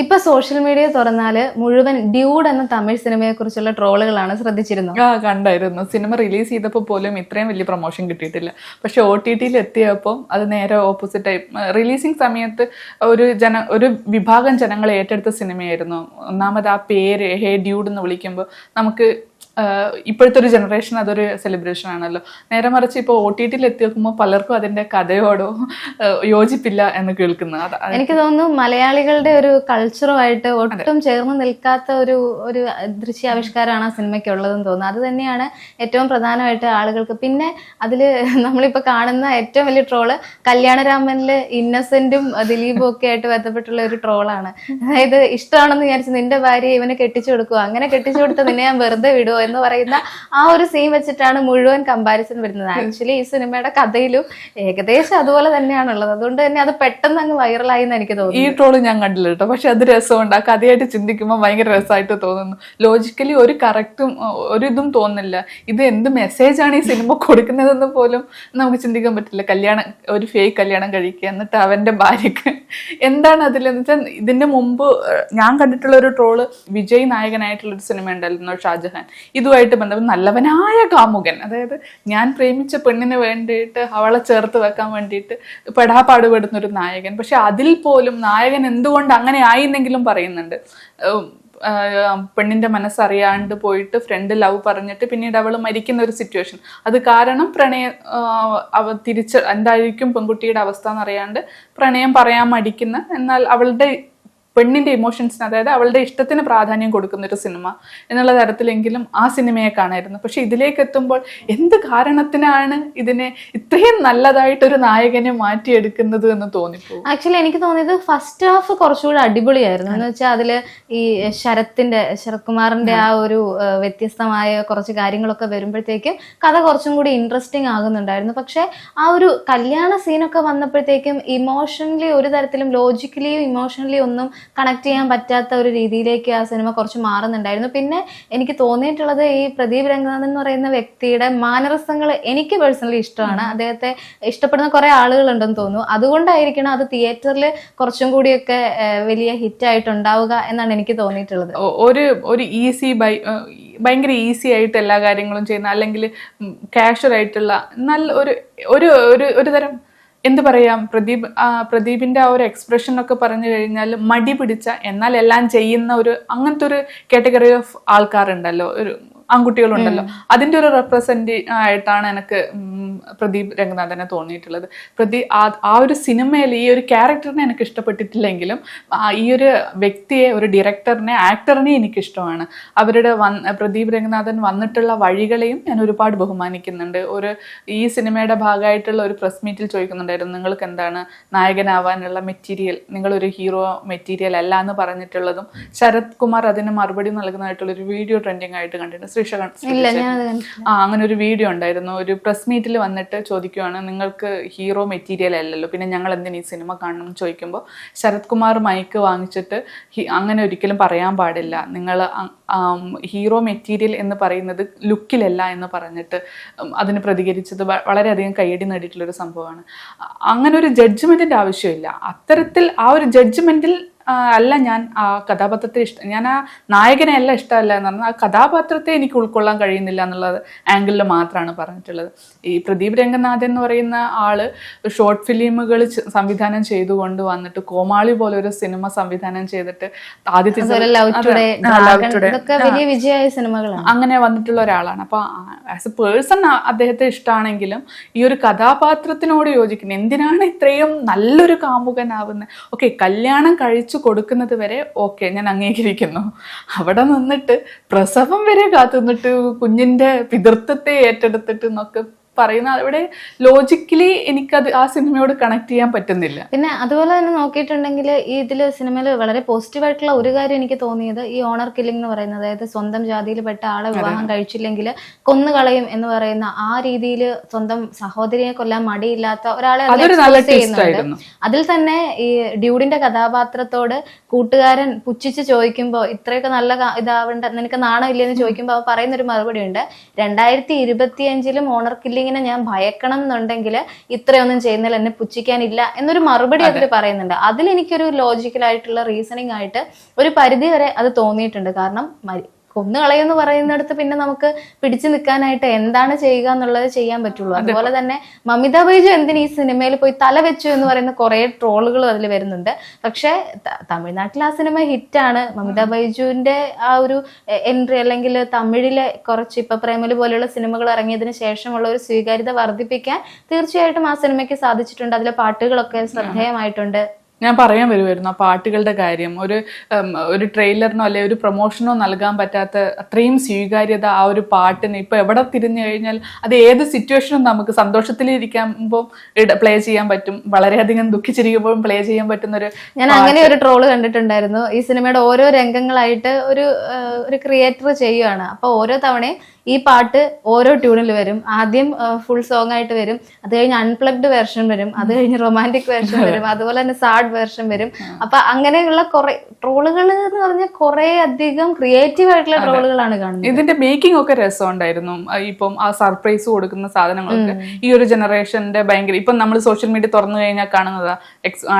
ഇപ്പൊ social media തുറന്നാൽ മുഴുവൻ ഡ്യൂഡ് എന്ന തമിഴ് സിനിമയെ കുറിച്ചുള്ള ട്രോളുകളാണ് ശ്രദ്ധിച്ചിരുന്നത്. ആ കണ്ടായിരുന്നു. സിനിമ റിലീസ് ചെയ്തപ്പോൾ പോലും ഇത്രയും വലിയ പ്രൊമോഷൻ കിട്ടിയിട്ടില്ല. പക്ഷെ ഒ ടി ടിയിൽ എത്തിയപ്പോൾ അത് നേരെ ഓപ്പോസിറ്റ് ആയി. റിലീസിങ് സമയത്ത് ഒരു ജന ഒരു വിഭാഗം ജനങ്ങൾ ഏറ്റെടുത്ത സിനിമയായിരുന്നു. ഒന്നാമത് ആ പേര് ഹേ ഡ്യൂഡ് എന്ന് വിളിക്കുമ്പോൾ നമുക്ക് ഇപ്പോഴത്തെ ഒരു ജനറേഷൻ അതൊരു സെലിബ്രേഷൻ ആണല്ലോ. നേരെ മറിച്ച് ഇപ്പോൾ ഒ ടി ടിയിൽ എത്തി നോക്കുമ്പോൾ പലർക്കും അതിന്റെ കഥയോടോ യോജിപ്പില്ല എന്ന് കേൾക്കുന്നത് എനിക്ക് തോന്നുന്നു മലയാളികളുടെ ഒരു കൾച്ചറുമായിട്ട് ഒട്ടും ചേർന്ന് നിൽക്കാത്ത ഒരു ഒരു ദൃശ്യാവിഷ്കാരമാണ് ആ സിനിമയ്ക്ക് ഉള്ളതെന്ന് തോന്നുന്നു. അത് തന്നെയാണ് ഏറ്റവും പ്രധാനമായിട്ട് ആളുകൾക്ക്. പിന്നെ അതിൽ നമ്മളിപ്പോൾ കാണുന്ന ഏറ്റവും വലിയ ട്രോൾ കല്യാണരാമനിൽ ഇന്നസെന്റും ദിലീപും ഒക്കെ ആയിട്ട് ബന്ധപ്പെട്ടുള്ള ഒരു ട്രോളാണ് അതായത് ഇഷ്ടമാണെന്ന് വിചാരിച്ച് നിന്റെ ഭാര്യ ഇവനെ കെട്ടിച്ചു കൊടുക്കുക അങ്ങനെ കെട്ടിച്ചു കൊടുത്ത നിന്നെ ഞാൻ വെറുതെ വിടുവോ? എന്ന് പറയുന്ന ആ ഒരു സീൻ വെച്ചിട്ടാണ് മുഴുവൻ കമ്പാരിസൺ വരുന്നത്. ആക്ച്വലി ഈ സിനിമയുടെ കഥയിലും ഏകദേശം അതുപോലെ തന്നെയാണുള്ളത്. അതുകൊണ്ട് തന്നെ അത് പെട്ടെന്ന് അങ്ങ് വൈറലായി എന്ന് എനിക്ക് തോന്നുന്നു. ഈ ട്രോൾ ഞാൻ കണ്ടില്ല കേട്ടോ. പക്ഷെ അത് രസമുണ്ട്. ആ കഥയായിട്ട് ചിന്തിക്കുമ്പോൾ ഭയങ്കര രസമായിട്ട് തോന്നുന്നു. ലോജിക്കലി ഒരു കറക്റ്റും ഒരു ഇതും തോന്നില്ല ഇത് എന്ത് മെസ്സേജ് ആണ് ഈ സിനിമ കൊടുക്കുന്നതെന്ന് പോലും നമുക്ക് ചിന്തിക്കാൻ പറ്റില്ല. കല്യാണം ഒരു ഫേക്ക് കല്യാണം കഴിക്കുക എന്നിട്ട് അവന്റെ ഭാര്യക്ക് എന്താണ് അതിലെന്ന് വെച്ചാൽ ഇതിന്റെ മുമ്പ് ഞാൻ കണ്ടിട്ടുള്ള ഒരു ട്രോൾ വിജയ് നായകനായിട്ടുള്ള ഒരു സിനിമ ഉണ്ടായിരുന്നു ഷാജഹാൻ. ഇതുമായിട്ട് ബന്ധപ്പെട്ട് നല്ലവനായ കാമുകൻ അതായത് ഞാൻ പ്രേമിച്ച പെണ്ണിന് വേണ്ടിയിട്ട് അവളെ ചേർത്ത് വെക്കാൻ വേണ്ടിയിട്ട് പെടാപാടുപെടുന്ന ഒരു നായകൻ. പക്ഷെ അതിൽ പോലും നായകൻ എന്തുകൊണ്ട് അങ്ങനെ ആയിന്നെങ്കിലും പറയുന്നുണ്ട്. പെണ്ണിന്റെ മനസ്സറിയാണ്ട് പോയിട്ട് ഫ്രണ്ട് ലവ് പറഞ്ഞിട്ട് പിന്നീട് അവൾ മരിക്കുന്ന ഒരു സിറ്റുവേഷൻ അത് കാരണം പ്രണയ അവ തിരിച്ച് എന്തായിരിക്കും പെൺകുട്ടിയുടെ അവസ്ഥ എന്നറിയാണ്ട് പ്രണയം പറയാൻ മടിക്കുന്ന എന്നാൽ അവളുടെ പെണ്ണിന്റെ ഇമോഷൻസിന് അതായത് അവളുടെ ഇഷ്ടത്തിന് പ്രാധാന്യം കൊടുക്കുന്ന ഒരു സിനിമ എന്നുള്ള തരത്തിലെങ്കിലും ആ സിനിമയെ കാണായിരുന്നു. പക്ഷെ ഇതിലേക്ക് എത്തുമ്പോൾ എന്ത് കാരണത്തിനാണ് ഇതിനെ ഇത്രയും നല്ലതായിട്ടൊരു നായകനെ മാറ്റിയെടുക്കുന്നത് എന്ന് തോന്നിപ്പോകും? ആക്ച്വലി എനിക്ക് തോന്നിയത് ഫസ്റ്റ് ഹാഫ് കുറച്ചുകൂടി അടിപൊളിയായിരുന്നു. എന്ന് വെച്ചാൽ അതിൽ ഈ ശരത്തിന്റെ ശരത് കുമാറിന്റെ ആ ഒരു വ്യത്യസ്തമായ കുറച്ച് കാര്യങ്ങളൊക്കെ വരുമ്പോഴത്തേക്കും കഥ കുറച്ചും കൂടി ഇൻട്രസ്റ്റിംഗ് ആകുന്നുണ്ടായിരുന്നു. പക്ഷെ ആ ഒരു കല്യാണ സീനൊക്കെ വന്നപ്പോഴത്തേക്കും ഇമോഷണലി ഒരു തരത്തിലും ലോജിക്കലിയും ഇമോഷണലി ഒന്നും കണക്ട് ചെയ്യാൻ പറ്റാത്ത ഒരു രീതിയിലേക്ക് ആ സിനിമ കുറച്ച് മാറുന്നുണ്ടായിരുന്നു. പിന്നെ എനിക്ക് തോന്നിയിട്ടുള്ളത് ഈ പ്രദീപ് രംഗനാഥൻ എന്ന് പറയുന്ന വ്യക്തിയുടെ മാനരസങ്ങൾ എനിക്ക് പേഴ്സണലി ഇഷ്ടമാണ്. അദ്ദേഹത്തെ ഇഷ്ടപ്പെടുന്ന കുറെ ആളുകളുണ്ടെന്ന് തോന്നുന്നു. അതുകൊണ്ടായിരിക്കണം അത് തിയേറ്ററിൽ കുറച്ചും കൂടിയൊക്കെ വലിയ ഹിറ്റ് ആയിട്ടുണ്ടാവുക എന്നാണ് എനിക്ക് തോന്നിയിട്ടുള്ളത്. ഒരു ഒരു ഈസി ബൈ ഭയങ്കര ഈസി ആയിട്ട് എല്ലാ കാര്യങ്ങളും ചെയ്യുന്ന അല്ലെങ്കിൽ കാഷ്വൽ ആയിട്ടുള്ള നല്ല ഒരു ഒരു ഒരു തരം എന്ത് പറയാം? പ്രദീപ് പ്രദീപിന്റെ ആ ഒരു എക്സ്പ്രഷൻ ഒക്കെ പറഞ്ഞു കഴിഞ്ഞാൽ മടി പിടിച്ച എന്നാൽ എല്ലാം ചെയ്യുന്ന ഒരു അങ്ങനത്തെ ഒരു കാറ്റഗറി ഓഫ് ആൾക്കാരുണ്ടല്ലോ. ഒരു ആൺകുട്ടികളുണ്ടല്ലോ. അതിന്റെ ഒരു റെപ്രസെന്റ് ആയിട്ടാണ് എനിക്ക് പ്രദീപ് രംഗനാഥനെ തോന്നിയിട്ടുള്ളത്. പ്രതി ആ ഒരു സിനിമയിൽ ഈ ഒരു ക്യാരക്ടറിനെ എനിക്ക് ഇഷ്ടപ്പെട്ടിട്ടില്ലെങ്കിലും ഈ ഒരു വ്യക്തിയെ ഒരു ഡയറക്ടറിനെ ആക്ടറിനെ എനിക്കിഷ്ടമാണ്. അവരുടെ വന്ന് പ്രദീപ് രംഗനാഥൻ വന്നിട്ടുള്ള വഴികളെയും ഞാൻ ഒരുപാട് ബഹുമാനിക്കുന്നുണ്ട്. ഒരു ഈ സിനിമയുടെ ഭാഗമായിട്ടുള്ള ഒരു പ്രസ് മീറ്റിൽ ചോദിക്കുന്നുണ്ടായിരുന്നു നിങ്ങൾക്ക് എന്താണ് നായകനാവാനുള്ള മെറ്റീരിയൽ നിങ്ങളൊരു ഹീറോ മെറ്റീരിയൽ അല്ല എന്ന് പറഞ്ഞിട്ടുള്ളതും ശരത് കുമാർ അതിന് മറുപടി നൽകുന്നതായിട്ടുള്ള ഒരു വീഡിയോ ട്രെൻഡിങ് ആയിട്ട് കണ്ടിട്ടുണ്ട്. കണ്ടിട്ടില്ല. ആ അങ്ങനെ ഒരു വീഡിയോ ഉണ്ടായിരുന്നു. ഒരു പ്രസ് മീറ്റിൽ വന്നിട്ട് ചോദിക്കുവാണ് നിങ്ങൾക്ക് ഹീറോ മെറ്റീരിയൽ അല്ലല്ലോ പിന്നെ ഞങ്ങൾ എന്തിനു ഈ സിനിമ കാണണം എന്ന് ചോദിക്കുമ്പോൾ ശരത് കുമാർ മൈക്ക് വാങ്ങിച്ചിട്ട് അങ്ങനെ ഒരിക്കലും പറയാൻ പാടില്ല. നിങ്ങൾ ഹീറോ മെറ്റീരിയൽ എന്ന് പറയുന്നത് ലുക്കിലല്ല എന്ന് പറഞ്ഞിട്ട് അതിന് പ്രതികരിച്ചത് വളരെയധികം കയ്യടി നേടിയിട്ടുള്ളൊരു സംഭവമാണ്. അങ്ങനെ ഒരു ജഡ്ജ്മെന്റിന്റെ ആവശ്യമില്ല. അത്തരത്തിൽ ആ ഒരു ജഡ്ജ്മെന്റിൽ ആ, അല്ല ഞാൻ ആ കഥാപാത്രത്തെ ഇഷ്ടം ഞാൻ ആ നായകനെ അല്ല ഇഷ്ടമല്ല എന്ന് പറഞ്ഞാൽ ആ കഥാപാത്രത്തെ എനിക്ക് ഉൾക്കൊള്ളാൻ കഴിയുന്നില്ല എന്നുള്ളത് ആംഗിളിൽ മാത്രമാണ് പറഞ്ഞിട്ടുള്ളത്. ഈ പ്രദീപ് രംഗനാഥൻ എന്ന് പറയുന്ന ആൾ ഷോർട്ട് ഫിലിമുകൾ സംവിധാനം ചെയ്തുകൊണ്ട് വന്നിട്ട് കോമാളി പോലെ ഒരു സിനിമ സംവിധാനം ചെയ്തിട്ട് ആദ്യത്തെ അങ്ങനെ വന്നിട്ടുള്ള ഒരാളാണ്. അപ്പൊ ആസ് എ പേഴ്സൺ അദ്ദേഹത്തെ ഇഷ്ടമാണെങ്കിലും ഈ ഒരു കഥാപാത്രത്തിനോട് യോജിക്കുന്നത് എന്തിനാണ് ഇത്രയും നല്ലൊരു കാമുകനാവുന്നത് ഓക്കെ കല്യാണം കഴിച്ചു കൊടുക്കുന്നത് വരെ ഓക്കെ ഞാൻ അംഗീകരിക്കുന്നു. അവിടെ നിന്നിട്ട് പ്രസവം വരെ കാത്തുനിന്നിട്ട് കുഞ്ഞിന്റെ പിതൃത്വത്തെ ഏറ്റെടുത്തിട്ട് എന്നൊക്കെ പറയുന്ന അവിടെ ലോജിക്കലി എനിക്കത് ആ സിനിമയോട് കണക്ട് ചെയ്യാൻ പറ്റുന്നില്ല. പിന്നെ അതുപോലെ തന്നെ നോക്കിയിട്ടുണ്ടെങ്കിൽ ഈ ഇതിൽ സിനിമയിൽ വളരെ പോസിറ്റീവ് ആയിട്ടുള്ള ഒരു കാര്യം എനിക്ക് തോന്നിയത് ഈ ഓണർ കില്ലിംഗ് എന്ന് പറയുന്നത്. അതായത് സ്വന്തം ജാതിയിൽപ്പെട്ട ആളെ വിവാഹം കഴിച്ചില്ലെങ്കിൽ കൊന്നുകളയും എന്ന് പറയുന്ന ആ രീതിയിൽ സ്വന്തം സഹോദരിയെ കൊല്ലാൻ മടിയില്ലാത്ത ഒരാളെ അതിൽ ചെയ്യുന്നുണ്ട്. തന്നെ ഈ ഡ്യൂഡിന്റെ കഥാപാത്രത്തോട് കൂട്ടുകാരൻ പുച്ഛിച്ച് ചോദിക്കുമ്പോൾ ഇത്രയൊക്കെ നല്ല ഇതാവണ്ട നിനക്ക് നാണം ഇല്ലെന്ന് ചോദിക്കുമ്പോൾ അവ പറയുന്ന ഒരു മറുപടി ഉണ്ട് രണ്ടായിരത്തി ഇരുപത്തിയഞ്ചിലും ഓണർ കില്ലിംഗ് ഇങ്ങനെ ഞാൻ ഭയക്കണം എന്നുണ്ടെങ്കിൽ ഇത്രയൊന്നും ചെയ്യുന്നതിൽ എന്നെ പുച്ഛിക്കാനില്ല എന്നൊരു മറുപടി അതിൽ പറയുന്നുണ്ട്. അതിൽ എനിക്കൊരു ലോജിക്കലായിട്ടുള്ള റീസണിങ് ആയിട്ട് ഒരു പരിധി വരെ അത് തോന്നിയിട്ടുണ്ട്. കാരണം മരി- കൊന്നു കളയെന്ന് പറയുന്നിടത്ത് പിന്നെ നമുക്ക് പിടിച്ചു നിൽക്കാനായിട്ട് എന്താണ് ചെയ്യുക എന്നുള്ളത് ചെയ്യാൻ പറ്റുള്ളൂ. അതുപോലെ തന്നെ മമിത ബൈജു എന്തിന് ഈ സിനിമയിൽ പോയി തല വെച്ചു എന്ന് പറയുന്ന കുറെ ട്രോളുകൾ അതിൽ വരുന്നുണ്ട്. പക്ഷേ തമിഴ്നാട്ടിൽ ആ സിനിമ ഹിറ്റാണ്. മമിത ബൈജുവിന്റെ ആ ഒരു എൻട്രി അല്ലെങ്കിൽ തമിഴിലെ കുറച്ച് ഇപ്പൊ പ്രേമലു പോലെയുള്ള സിനിമകൾ ഇറങ്ങിയതിന് ശേഷമുള്ള ഒരു സ്വീകാര്യത വർദ്ധിപ്പിക്കാൻ തീർച്ചയായിട്ടും ആ സിനിമയ്ക്ക് സാധിച്ചിട്ടുണ്ട്. അതിലെ പാട്ടുകളൊക്കെ ശ്രദ്ധേയമായിട്ടുണ്ട്. ഞാൻ പറയാൻ വരുമായിരുന്നു ആ പാട്ടുകളുടെ കാര്യം. ഒരു ഒരു ട്രെയിലറിനോ അല്ലെങ്കിൽ ഒരു പ്രൊമോഷനോ നൽകാൻ പറ്റാത്ത അത്രയും സ്വീകാര്യത ആ ഒരു പാട്ടിന് ഇപ്പൊ എവിടെ തിരിഞ്ഞു കഴിഞ്ഞാൽ അത് ഏത് സിറ്റുവേഷനും നമുക്ക് സന്തോഷത്തിലിരിക്കുമ്പോൾ പ്ലേ ചെയ്യാൻ പറ്റും. വളരെയധികം ദുഃഖിച്ചിരിക്കുമ്പോഴും പ്ലേ ചെയ്യാൻ പറ്റുന്ന ഒരു ഞാൻ അങ്ങനെ ഒരു ട്രോൾ കണ്ടിട്ടുണ്ടായിരുന്നു. ഈ സിനിമയുടെ ഓരോ രംഗങ്ങളായിട്ട് ഒരു ഒരു ക്രിയേറ്റർ ചെയ്യുകയാണ് അപ്പോൾ ഓരോ തവണയും ഈ പാട്ട് ഓരോ ട്യൂണിൽ വരും. ആദ്യം ഫുൾ സോങ് ആയിട്ട് വരും. അത് കഴിഞ്ഞ് അൺപ്ലഗ്ഡ് വേർഷൻ വരും. അത് കഴിഞ്ഞ് റൊമാന്റിക് വേർഷൻ വരും. അതുപോലെ തന്നെ സാഡ് വേർഷൻ വരും. അപ്പൊ അങ്ങനെയുള്ള കുറെ ട്രോളുകൾ എന്ന് പറഞ്ഞാൽ കുറെ അധികം ക്രിയേറ്റീവ് ആയിട്ടുള്ള ട്രോളുകളാണ് കാണുന്നത്. ഇതിന്റെ മേക്കിംഗ് ഒക്കെ രസമുണ്ടായിരുന്നു. ഇപ്പം ആ സർപ്രൈസ് കൊടുക്കുന്ന സാധനങ്ങളൊക്കെ. ഈ ഒരു ജനറേഷന്റെ ഭയങ്കര ഇപ്പം നമ്മൾ സോഷ്യൽ മീഡിയ തുറന്നു കഴിഞ്ഞാൽ കാണുന്നത്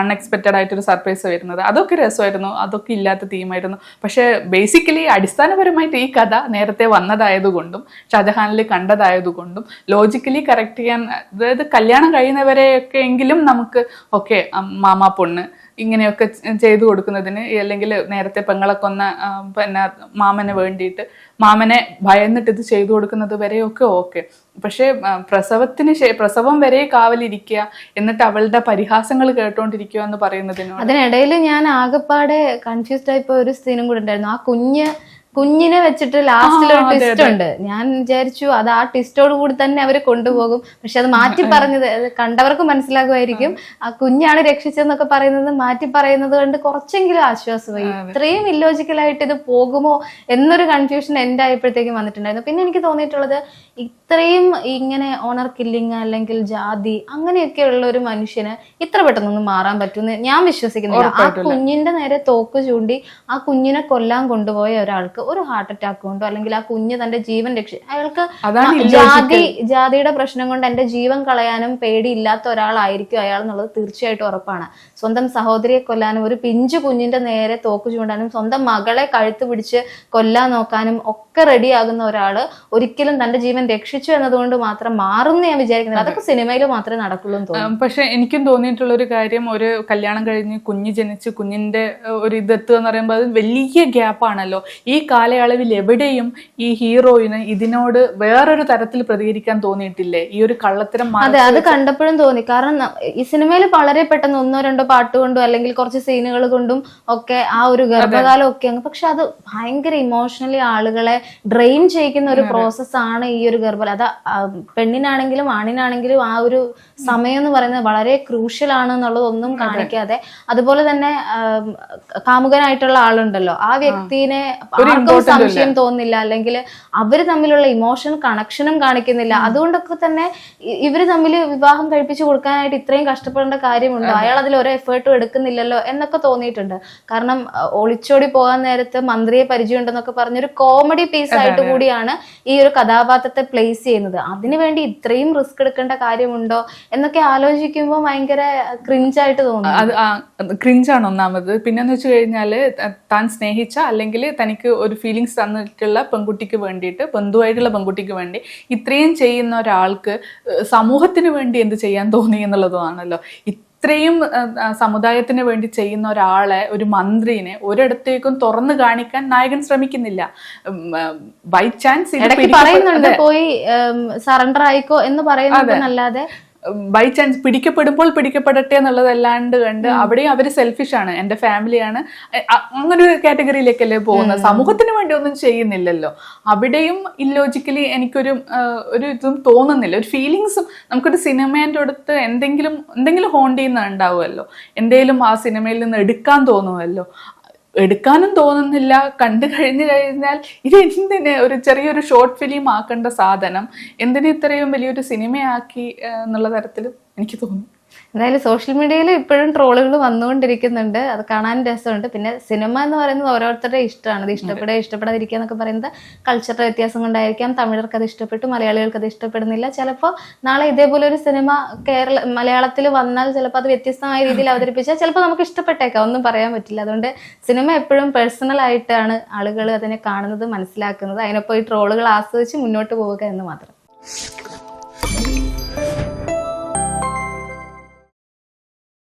അൺഎക്സ്പെക്ടഡ് അൺഎക്സ്പെക്റ്റഡ് ആയിട്ടൊരു സർപ്രൈസ് വരുന്നത്. അതൊക്കെ രസമായിരുന്നു. അതൊക്കെ ഇല്ലാത്ത തീമായിരുന്നു പക്ഷെ ബേസിക്കലി അടിസ്ഥാനപരമായിട്ട് ഈ കഥ നേരത്തെ വന്നതായതുകൊണ്ടും ഷാജഹാനിൽ കണ്ടതായതുകൊണ്ടും ലോജിക്കലി കറക്റ്റ് ചെയ്യാൻ അതായത് കല്യാണം കഴിയുന്നവരെയൊക്കെ എങ്കിലും നമുക്ക് ഓക്കെ മാമാ പൊണ്ണ് ഇങ്ങനെയൊക്കെ ചെയ്തു കൊടുക്കുന്നതിന് അല്ലെങ്കിൽ നേരത്തെ പെങ്ങളെ കൊന്ന പിന്നെ മാമന് വേണ്ടിയിട്ട് മാമനെ ഭയന്നിട്ട് ഇത് ചെയ്തു കൊടുക്കുന്നത് വരെയൊക്കെ ഓക്കെ പക്ഷേ പ്രസവത്തിന് പ്രസവം വരെ കാവലിരിക്കുക എന്നിട്ട് അവളുടെ പരിഹാസങ്ങൾ കേട്ടോണ്ടിരിക്കുക എന്ന് പറയുന്നതിനോട് അതിനിടയിൽ ഞാൻ ആകെപ്പാടെ കൺഫ്യൂസ്ഡ് ആയിപ്പോ ഒരു സീനും കൂടെ ഉണ്ടായിരുന്നു. ആ കുഞ്ഞ് കുഞ്ഞിനെ വെച്ചിട്ട് ലാസ്റ്റിൽ ഒരു ട്വിസ്റ്റ് ഉണ്ട്. ഞാൻ വിചാരിച്ചു അത് ആ ട്വിസ്റ്റോട് കൂടി തന്നെ അവർ കൊണ്ടുപോകും. പക്ഷെ അത് മാറ്റി പറഞ്ഞത് കണ്ടവർക്ക് മനസ്സിലാകുമായിരിക്കും. ആ കുഞ്ഞാണ് രക്ഷിച്ചതെന്നൊക്കെ പറയുന്നത് മാറ്റി പറയുന്നത് കൊണ്ട് കുറച്ചെങ്കിലും ആശ്വാസമായി. ഇത്രയും ഇല്ലോജിക്കലായിട്ട് ഇത് പോകുമോ എന്നൊരു കൺഫ്യൂഷൻ എന്റെ ആയപ്പോഴത്തേക്കും വന്നിട്ടുണ്ടായിരുന്നു. പിന്നെ എനിക്ക് തോന്നിയിട്ടുള്ളത് ഇത്രയും ഇങ്ങനെ ഓണർ കില്ലിങ് അല്ലെങ്കിൽ ജാതി അങ്ങനെയൊക്കെ ഉള്ള ഒരു മനുഷ്യന് ഇത്ര പെട്ടെന്നൊന്നും മാറാൻ പറ്റുമെന്ന് ഞാൻ വിശ്വസിക്കുന്നില്ല. ആ കുഞ്ഞിന്റെ നേരെ തോക്ക് ചൂണ്ടി ആ കുഞ്ഞിനെ കൊല്ലാൻ കൊണ്ടുപോയ ഒരാൾക്ക് ഒരു ഹാർട്ട് അറ്റാക്ക് കൊണ്ടോ അല്ലെങ്കിൽ ആ കുഞ്ഞ് തന്റെ ജീവൻ രക്ഷ അയാൾക്ക് ജാതി ജാതിയുടെ പ്രശ്നം കൊണ്ട് എന്റെ ജീവൻ കളയാനും പേടിയില്ലാത്ത ഒരാളായിരിക്കും അയാൾ എന്നുള്ളത് തീർച്ചയായിട്ടും ഉറപ്പാണ്. സ്വന്തം സഹോദരിയെ കൊല്ലാനും ഒരു പിഞ്ചു കുഞ്ഞിന്റെ നേരെ തോക്ക് ചൂണ്ടാനും സ്വന്തം മകളെ കഴുത്ത് പിടിച്ച് കൊല്ലാൻ നോക്കാനും ഒക്കെ റെഡിയാകുന്ന ഒരാൾ ഒരിക്കലും തന്റെ ജീവൻ രക്ഷിച്ചു എന്നതുകൊണ്ട് മാത്രം മാറുന്നു ഞാൻ വിചാരിക്കുന്നില്ല. അതൊക്കെ സിനിമയിൽ മാത്രമേ നടക്കുള്ളൂ തോന്നുന്നു. പക്ഷെ എനിക്കും തോന്നിയിട്ടുള്ള ഒരു കാര്യം ഒരു കല്യാണം കഴിഞ്ഞ് കുഞ്ഞ് ജനിച്ച് കുഞ്ഞിന്റെ ഒരു ഇതെത്തുക എന്ന് പറയുമ്പോൾ അത് വലിയ ഗ്യാപ്പാണല്ലോ ഈ കാലയളവിൽ എവിടെയും ഈ ഹീറോയിന് ഇതിനോട് വേറൊരു തരത്തിൽ പ്രതികരിക്കാൻ തോന്നിയിട്ടില്ലേ? ഈ ഒരു കള്ളത്തരം അതെ അത് കണ്ടപ്പോഴും തോന്നി. കാരണം ഈ സിനിമയിൽ വളരെ പെട്ടെന്ന് ഒന്നോ രണ്ടോ പാട്ട് കൊണ്ടും അല്ലെങ്കിൽ കുറച്ച് സീനുകൾ കൊണ്ടും ഒക്കെ ആ ഒരു ഗർഭകാലം ഒക്കെ അങ്ങ് പക്ഷെ അത് ഭയങ്കര ഇമോഷണലി ആളുകളെ ഡ്രെയിൻ ചെയ്യിക്കുന്ന ഒരു പ്രോസസ് ആണ് ഈ ഒരു ഗർഭം അത് പെണ്ണിനാണെങ്കിലും ആണിനാണെങ്കിലും ആ ഒരു സമയം എന്ന് പറയുന്നത് വളരെ ക്രൂഷ്യൽ ആണ് എന്നുള്ളതൊന്നും കാണിക്കാതെ. അതുപോലെ തന്നെ കാമുകനായിട്ടുള്ള ആളുണ്ടല്ലോ. ആ വ്യക്തിനെ ആർക്കും സംശയം തോന്നില്ല അല്ലെങ്കിൽ അവർ തമ്മിലുള്ള ഇമോഷൻ കണക്ഷനും കാണിക്കുന്നില്ല. അതുകൊണ്ടൊക്കെ തന്നെ ഇവർ തമ്മിൽ വിവാഹം കഴിപ്പിച്ചു കൊടുക്കാനായിട്ട് ഇത്രയും കഷ്ടപ്പെടേണ്ട കാര്യമുണ്ടോ? അയാൾ അതിൽ ഒരു എഫേർട്ടും എടുക്കുന്നില്ലല്ലോ എന്നൊക്കെ തോന്നിയിട്ടുണ്ട്. കാരണം ഒളിച്ചോടി പോകാൻ നേരത്ത് മന്ത്രിയെ പരിചയമുണ്ടെന്നൊക്കെ പറഞ്ഞൊരു കോമഡി പീസ് ആയിട്ട് കൂടിയാണ് ഈ ഒരു കഥാപാത്രത്തെ പ്ലേസ് ചെയ്യുന്നത്. അതിനുവേണ്ടി ഇത്രയും റിസ്ക് എടുക്കേണ്ട കാര്യമുണ്ടോ എന്നൊക്കെ ആലോചിക്കുമ്പോൾ ഭയങ്കര ക്രിഞ്ചായിട്ട് തോന്നുന്നു. ക്രിഞ്ചാണ് ഒന്നാമത്. പിന്നെന്ന് വെച്ച് കഴിഞ്ഞാൽ താൻ സ്നേഹിച്ച അല്ലെങ്കിൽ തനിക്ക് ഒരു ഫീലിങ്സ് തന്നിട്ടുള്ള പെൺകുട്ടിക്ക് വേണ്ടിയിട്ട് ബന്ധുവായിട്ടുള്ള പെൺകുട്ടിക്ക് വേണ്ടി ഇത്രയും ചെയ്യുന്ന ഒരാൾക്ക് സമൂഹത്തിന് വേണ്ടി എന്ത് ചെയ്യാൻ തോന്നി എന്നുള്ളതുമാണല്ലോ. ഇത്രയും സമുദായത്തിന് വേണ്ടി ചെയ്യുന്ന ഒരാളെ ഒരു മന്ത്രിനെ ഒരിടത്തേക്കും തുറന്നു കാണിക്കാൻ നായകൻ ശ്രമിക്കുന്നില്ല. ബൈ ചാൻസ് പറയുന്നുണ്ട് പോയി സറണ്ടർ ആയിക്കോ എന്ന് പറയുന്നുണ്ടെന്നല്ലാതെ ബൈ ചാൻസ് പിടിക്കപ്പെടുമ്പോൾ പിടിക്കപ്പെടട്ടെ എന്നുള്ളതല്ലാണ്ട് കണ്ട് അവിടെയും അവർ സെൽഫിഷ് ആണ്. എന്റെ ഫാമിലിയാണ് അങ്ങനെ ഒരു കാറ്റഗറിയിലേക്കല്ലേ പോകുന്നത്. സമൂഹത്തിന് വേണ്ടി ഒന്നും ചെയ്യുന്നില്ലല്ലോ. അവിടെയും ഇല്ലോജിക്കലി എനിക്കൊരു ഒരു ഇതും തോന്നുന്നില്ല. ഒരു ഫീലിങ്സും നമുക്കൊരു സിനിമേന്റെ അടുത്ത് എന്തെങ്കിലും എന്തെങ്കിലും ഹോണ്ട് ചെയ്യുന്ന ഉണ്ടാവുമല്ലോ. എന്തെങ്കിലും ആ സിനിമയിൽ നിന്ന് എടുക്കാൻ തോന്നുമല്ലോ. എടുക്കാനും തോന്നുന്നില്ല. കണ്ടു കഴിഞ്ഞു കഴിഞ്ഞാൽ ഇത് എന്തിന് ഒരു ചെറിയൊരു ഷോർട്ട് ഫിലിം ആക്കേണ്ട സാധനം? എന്തിനു ഇത്രയും വലിയൊരു സിനിമയാക്കി എന്നുള്ള തരത്തിലും എനിക്ക് തോന്നുന്നു. എന്തായാലും സോഷ്യൽ മീഡിയയിൽ ഇപ്പോഴും ട്രോളുകൾ വന്നുകൊണ്ടിരിക്കുന്നുണ്ട്. അത് കാണാൻ രസമുണ്ട്. പിന്നെ സിനിമ എന്ന് പറയുന്നത് ഓരോരുത്തരുടെ ഇഷ്ടമാണ്. അത് ഇഷ്ടപ്പെടുക ഇഷ്ടപ്പെടാതിരിക്കുക എന്നൊക്കെ പറയുന്നത് കൾച്ചറുടെ വ്യത്യാസം കൊണ്ടായിരിക്കാം. തമിഴർക്ക് അത് ഇഷ്ടപ്പെട്ടു മലയാളികൾക്ക് അത് ഇഷ്ടപ്പെടുന്നില്ല. ചിലപ്പോൾ നാളെ ഇതേപോലെ ഒരു സിനിമ കേരള മലയാളത്തിൽ വന്നാൽ ചിലപ്പോൾ അത് വ്യത്യസ്തമായ രീതിയിൽ അവതരിപ്പിച്ചാൽ ചിലപ്പോൾ നമുക്ക് ഇഷ്ടപ്പെട്ടേക്കാം. ഒന്നും പറയാൻ പറ്റില്ല. അതുകൊണ്ട് സിനിമ എപ്പോഴും പേഴ്സണൽ ആയിട്ടാണ് ആളുകൾ അതിനെ കാണുന്നത് മനസ്സിലാക്കുന്നത്. അതിനൊപ്പം ഈ ട്രോളുകൾ ആസ്വദിച്ച് മുന്നോട്ട് പോവുക എന്ന് മാത്രം.